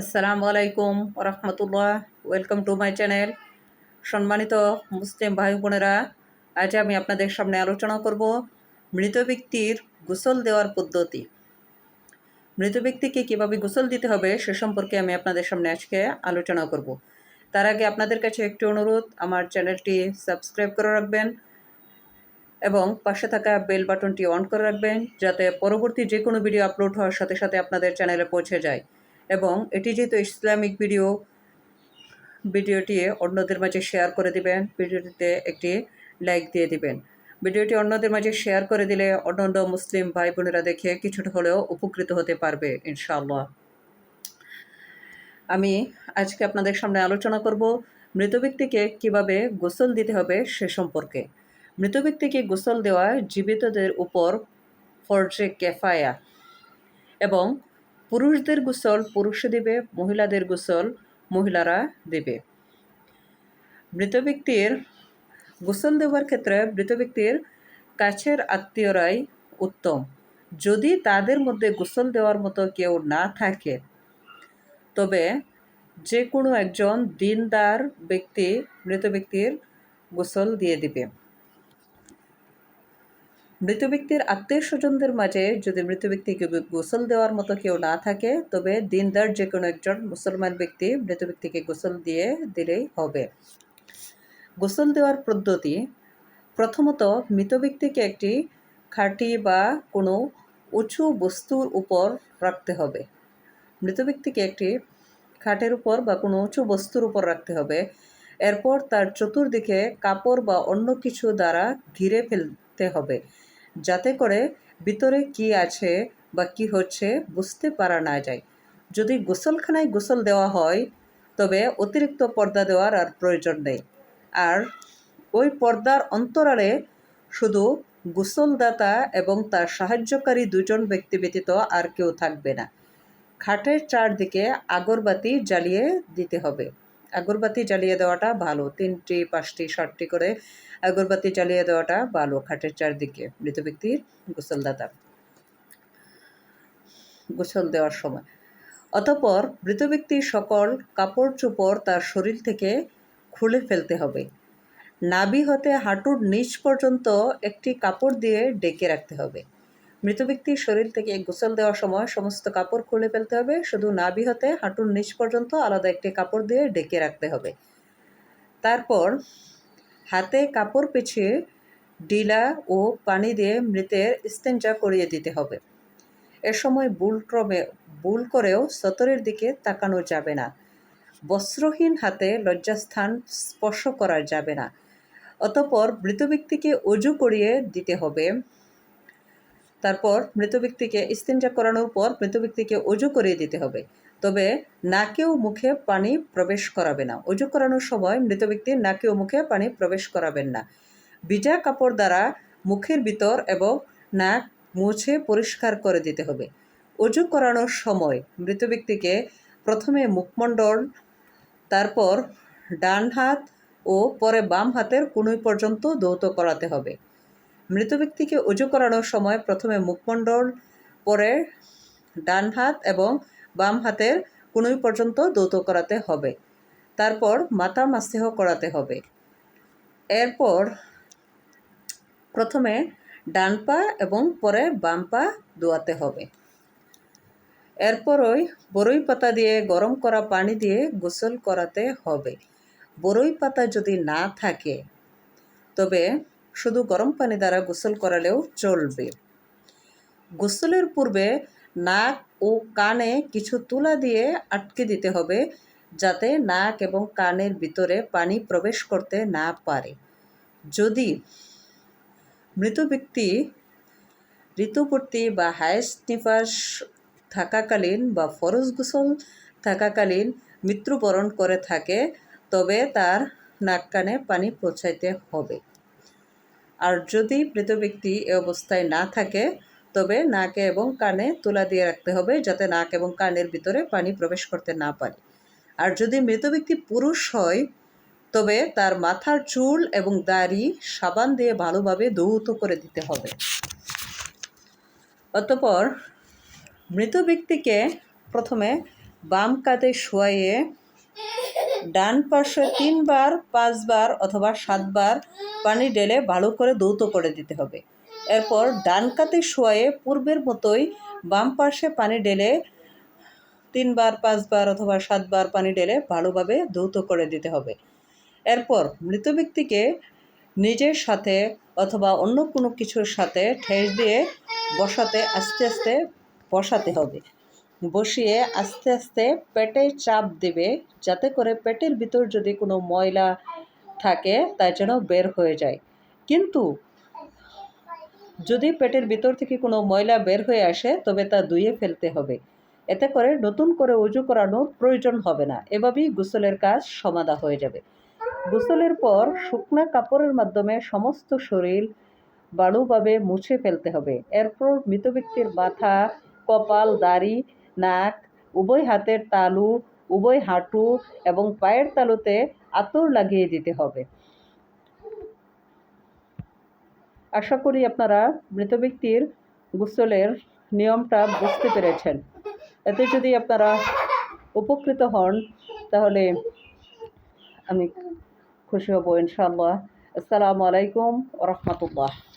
আসসালামু আলাইকুম রহমতুল্লাহ। ওয়েলকাম টু মাই চ্যানেল সম্মানিত মুসলিম ভাই বোনেরা, আজ আমি আপনাদের সামনে আলোচনা করব মৃত ব্যক্তির গোসল দেওয়ার পদ্ধতি। মৃত ব্যক্তিকে কীভাবে গোসল দিতে হবে সে সম্পর্কে আমি আপনাদের সামনে আজকে আলোচনা করব। তার আগে আপনাদের কাছে একটি অনুরোধ, আমার চ্যানেলটি সাবস্ক্রাইব করে রাখবেন এবং পাশে থাকা বেল বাটনটি অন করে রাখবেন, যাতে পরবর্তী যে কোনো ভিডিও আপলোড হওয়ার সাথে সাথে আপনাদের চ্যানেলে পৌঁছে যায়। এবং এটি যেহেতু ইসলামিক ভিডিও, ভিডিওটি অন্যদের মাঝে শেয়ার করে দিবেন, ভিডিওটিতে একটি লাইক দিয়ে দিবেন। ভিডিওটি অন্যদের মাঝে শেয়ার করে দিলে অন্য অন্য মুসলিম ভাই বোনেরা দেখে কিছুটা হলেও উপকৃত হতে পারবে, ইনশাআল্লাহ। আমি আজকে আপনাদের সামনে আলোচনা করব মৃত ব্যক্তিকে কীভাবে গোসল দিতে হবে সে সম্পর্কে। মৃত ব্যক্তিকে গোসল দেওয়া জীবিতদের উপর ফরজে কেফায়া এবং পুরুষদের গোসল পুরুষে দেবে, মহিলাদের গোসল মহিলারা দেবে। মৃত ব্যক্তির গোসল দেওয়ার ক্ষেত্রে মৃত ব্যক্তির কাছের আত্মীয়রাই উত্তম। যদি তাদের মধ্যে গোসল দেওয়ার মতো কেউ না থাকে, তবে যে কোনো একজন দিনদার ব্যক্তি মৃত ব্যক্তির গোসল দিয়ে দিবে। মৃত ব্যক্তির আত্মীয় স্বজনদের মাঝে যদি মৃত ব্যক্তিকে গোসল দেওয়ার মতো কেউ না থাকে, তবে দিনদার যে কোনো একজন মুসলমান ব্যক্তি মৃত ব্যক্তিকে গোসল দিয়ে দিলেই হবে। গোসল দেওয়ার পদ্ধতি, প্রথমত মৃত ব্যক্তিকে একটি খাঁটি বা কোনো উঁচু বস্তুর উপর রাখতে হবে। মৃত ব্যক্তিকে একটি খাটের উপর বা কোনো উঁচু বস্তুর উপর রাখতে হবে। এরপর তার চতুর্দিকে কাপড় বা অন্য কিছু দ্বারা ঘিরে ফেলতে হবে। যাতে করে ভিতরে কি আছে বা কি হচ্ছে বুঝতে পারা না যায়। যদি গোসলখানায় গোসল দেওয়া হয়, তবে অতিরিক্ত পর্দা দেওয়ার আর প্রয়োজন নেই। আর ওই পর্দার অন্তরালে শুধু গোসলদাতা এবং তার সাহায্যকারী দুজন ব্যক্তি ব্যতীত আর কেউ থাকবে না। খাটের চারদিকে আগরবাতি জ্বালিয়ে দিতে হবে। আগরবাতি জ্বালিয়ে দেওয়াটা ভালো। তিনটি, পাঁচটি ষাটটি করে আগরবাতি জ্বালিয়ে দেওয়াটা ভালো খাটের চারদিকে, মৃত ব্যক্তির গোসলদাতা। গোসল দেওয়ার সময়। অতপর মৃত ব্যক্তির সকল কাপড় চোপড় তার শরীর থেকে খুলে ফেলতে হবে। নাভি হতে হাঁটুর নিচ পর্যন্ত একটি কাপড় দিয়ে ডেকে রাখতে হবে। মৃত ব্যক্তির শরীর থেকে গোসল দেওয়ার সময় সমস্ত কাপড় খুলে ফেলতে হবে। শুধু নাভি হতে হাঁটুর নিচ পর্যন্ত আলাদা একটি কাপড় দিয়ে ডেকে রাখতে হবে। তারপর হাতে কাপড় পেছিয়ে ডিলা ও পানি দিয়ে মৃতের স্তেঞ্জা করিয়ে দিতে হবে। এ সময় বুল ক্রমে বুল করেও সতরের দিকে তাকানো যাবে না। বস্ত্রহীন হাতে লজ্জাস্থান স্পর্শ করা যাবে না। অতপর মৃত ব্যক্তিকে অজু করিয়ে দিতে হবে। তারপর মৃত ব্যক্তিকে ইস্তেঞ্জা করানোর পর মৃত ব্যক্তিকে অজু করিয়ে দিতে হবে। তবে নাকেও মুখে পানি প্রবেশ করাবে না। অজু করানোর সময় মৃত ব্যক্তির নাকেও মুখে পানি প্রবেশ করাবেন না। ভিজা কাপড় দ্বারা মুখের ভিতর এবং নাক মুছে পরিষ্কার করে দিতে হবে। অজু করানোর সময় মৃত ব্যক্তিকে প্রথমে মুখমণ্ডল, তারপর ডান হাত ও পরে বাম হাতের কুনুই পর্যন্ত দৌত করাতে হবে। মৃত ব্যক্তিকে উজু করানোর সময় প্রথমে মুখমণ্ডল পরে ডান হাত এবং বাম হাতের কুনুই পর্যন্ত দৌত করাতে হবে। তারপর মাথা মাস্তেহ করাতে হবে। এরপর প্রথমে ডান পা এবং পরে বাম পা ধোয়াতে হবে। এরপরই বরই পাতা দিয়ে গরম করা পানি দিয়ে গোসল করাতে হবে। বরই পাতা যদি না থাকে, তবে শুধু গরম পানি দ্বারা গোসল করালেও চলবে। গোসলের পূর্বে নাক ও কানে কিছু তুলা দিয়ে আটকে দিতে হবে যাতে নাক এবং কানের ভিতরে পানি প্রবেশ করতে না পারে। যদি মৃত ব্যক্তি ঋতুপূর্তি বা হায়েস নিফাস থাকাকালীন বা ফরজ গোসল থাকাকালীন মৃত্যুবরণ করে থাকে, তবে তার নাক কানে পানি পৌঁছাইতে হবে। আর যদি মৃত ব্যক্তি এ অবস্থায় না থাকে, তবে নাকে এবং কানে তুলা দিয়ে রাখতে হবে যাতে নাক এবং কানের ভিতরে পানি প্রবেশ করতে না পারে। আর যদি মৃত ব্যক্তি পুরুষ হয়, তবে তার মাথার চুল এবং দাড়ি সাবান দিয়ে ভালোভাবে দৌত করে দিতে হবে। অতপর মৃত ব্যক্তিকে প্রথমে বাম কাঁধে শোয়াইয়ে ডান পাশে তিনবার, পাঁচবার অথবা সাতবার পানি ঢেলে ভালো করে দৌত করে দিতে হবে। এরপর ডান কাতে শোয়ে পূর্বের মতোই বাম পাশে পানি ঢেলে তিনবার, পাঁচবার অথবা সাতবার পানি ঢেলে ভালোভাবে দৌত করে দিতে হবে। এরপর মৃত ব্যক্তিকে নিজের সাথে অথবা অন্য কোনো কিছুর সাথে ঠেস দিয়ে বসাতে, আস্তে আস্তে বসাতে হবে। বসিয়ে আস্তে আস্তে পেটে চাপ দেবে, যাতে করে পেটের ভিতর যদি কোনো ময়লা থাকে, তা যেন বের হয়ে যায়। কিন্তু যদি পেটের ভিতর থেকে কোনো ময়লা বের হয়ে আসে, তবে তা ধুয়ে ফেলতে হবে। এতে করে নতুন করে উজু করানোর প্রয়োজন হবে না। এভাবেই গোসলের কাজ সমাধা হয়ে যাবে। গোসলের পর শুকনা কাপড়ের মাধ্যমে সমস্ত শরীর বাড়ুভাবে মুছে ফেলতে হবে। এরপর মৃত ব্যক্তির মাথা, কপাল, দাড়ি নাক, উভয় হাতের তালু, উভয় হাঁটু এবং পায়ের তালুতে আতর লাগিয়ে দিতে হবে। আশা করি আপনারা মৃত ব্যক্তির গোসলের নিয়মটা বুঝতে পেরেছেন। এতে যদি আপনারা উপকৃত হন, তাহলে আমি খুশি হব ইনশাআল্লাহ। আসসালামু আলাইকুম রহমতুল্লাহ।